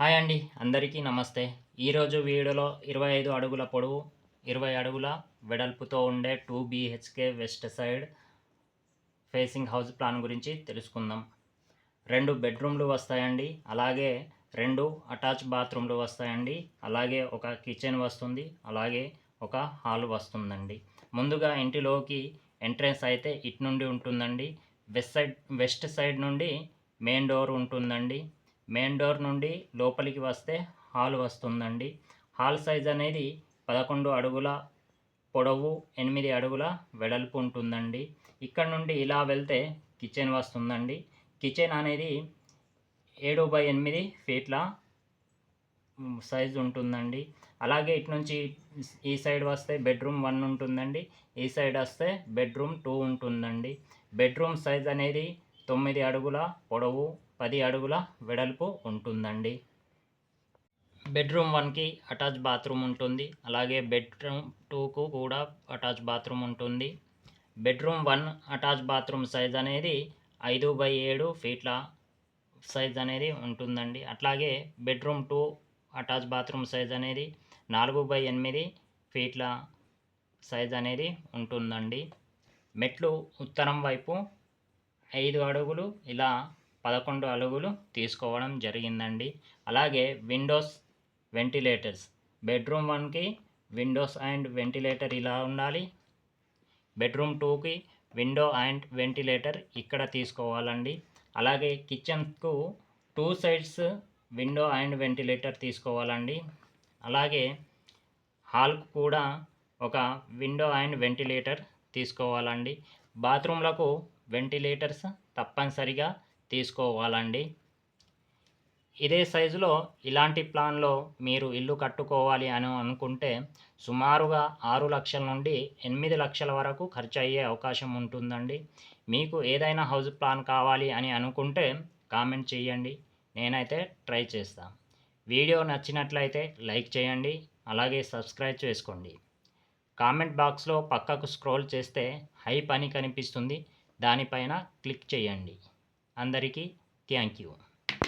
Hi అండి అందరికీ నమస్తే. ఈరోజు వీడియోలో ఇరవై ఐదు అడుగుల పొడవు ఇరవై అడుగుల వెడల్పుతో ఉండే two BHK west side facing house plan గురించి తెలుసుకుందాం. రెండు బెడ్రూమ్లు వస్తాయండి అలాగే రెండు అటాచ్ బాత్రూమ్లు వస్తాయండి అలాగే ఒక కిచెన్ వస్తుంది అలాగే ఒక హాల్ వస్తుందండి. ముందుగా ఇంటిలోకి ఎంట్రెన్స్ అయితే ఇటు నుండి ఉంటుందండి వెస్ట్ సైడ్ వెస్ట్ సైడ్ నుండి మెయిన్ డోర్ ఉంటుందండి మెయిన్ డోర్ నుండి లోపలికి వస్తే హాల్ వస్తుందండి. హాల్ సైజ్ అనేది పదకొండు అడుగుల పొడవు ఎనిమిది అడుగుల వెడల్పు ఉంటుందండి. ఇక్కడ నుండి ఇలా వెళ్తే కిచెన్ వస్తుందండి. కిచెన్ అనేది ఏడు బై ఎనిమిది ఫీట్ల సైజ్ ఉంటుందండి. అలాగే ఇటు నుంచి ఈ సైడ్ వస్తే బెడ్రూమ్ వన్ ఉంటుందండి. ఈ సైడ్ వస్తే బెడ్రూమ్ టూ ఉంటుందండి. బెడ్రూమ్ సైజ్ అనేది తొమ్మిది అడుగుల పొడవు పది అడుగుల వెడల్పు ఉంటుందండి. బెడ్రూమ్ వన్కి అటాచ్ బాత్రూమ్ ఉంటుంది. అలాగే బెడ్రూమ్ టూకు కూడా అటాచ్ బాత్రూమ్ ఉంటుంది. Bedroom one attach bathroom size అనేది ఐదు బై ఏడు ఫీట్ల సైజ్ అనేది ఉంటుందండి. అట్లాగే bedroom two attach bathroom size అనేది నాలుగు బై ఎనిమిది ఫీట్ల సైజ్ అనేది ఉంటుందండి. మెట్లు ఉత్తరం వైపు ఐదు అడుగులు ఇలా పదకొండు అడుగులు తీసుకోవడం జరిగిందండి. అలాగే విండోస్ వెంటిలేటర్స్. బెడ్రూమ్ వన్కి విండోస్ అండ్ వెంటిలేటర్ ఇలా ఉండాలి. బెడ్రూమ్ టూకి విండో అండ్ వెంటిలేటర్ ఇక్కడ తీసుకోవాలండి. అలాగే కిచెన్కు two sides window and ventilator తీసుకోవాలండి. అలాగే హాల్కు కూడా ఒక విండో అండ్ వెంటిలేటర్ తీసుకోవాలండి. బాత్రూంలకు వెంటిలేటర్స్ తప్పనిసరిగా తీసుకోవాలండి. ఇదే సైజులో ఇలాంటి ప్లాన్లో మీరు ఇల్లు కట్టుకోవాలి అని అనుకుంటే సుమారుగా ఆరు లక్షల నుండి ఎనిమిది లక్షల వరకు ఖర్చు అయ్యే అవకాశం ఉంటుందండి. మీకు ఏదైనా హౌస్ ప్లాన్ కావాలి అని అనుకుంటే కామెంట్ చేయండి. నేనైతే ట్రై చేస్తాను వీడియో నచ్చినట్లయితే లైక్ చేయండి. అలాగే సబ్స్క్రైబ్ చేసుకోండి. కామెంట్ బాక్స్లో పక్కకు స్క్రోల్ చేస్తే హైప్ అని కనిపిస్తుంది. దానిపైన క్లిక్ చేయండి. అందరికీ థ్యాంక్ యూ.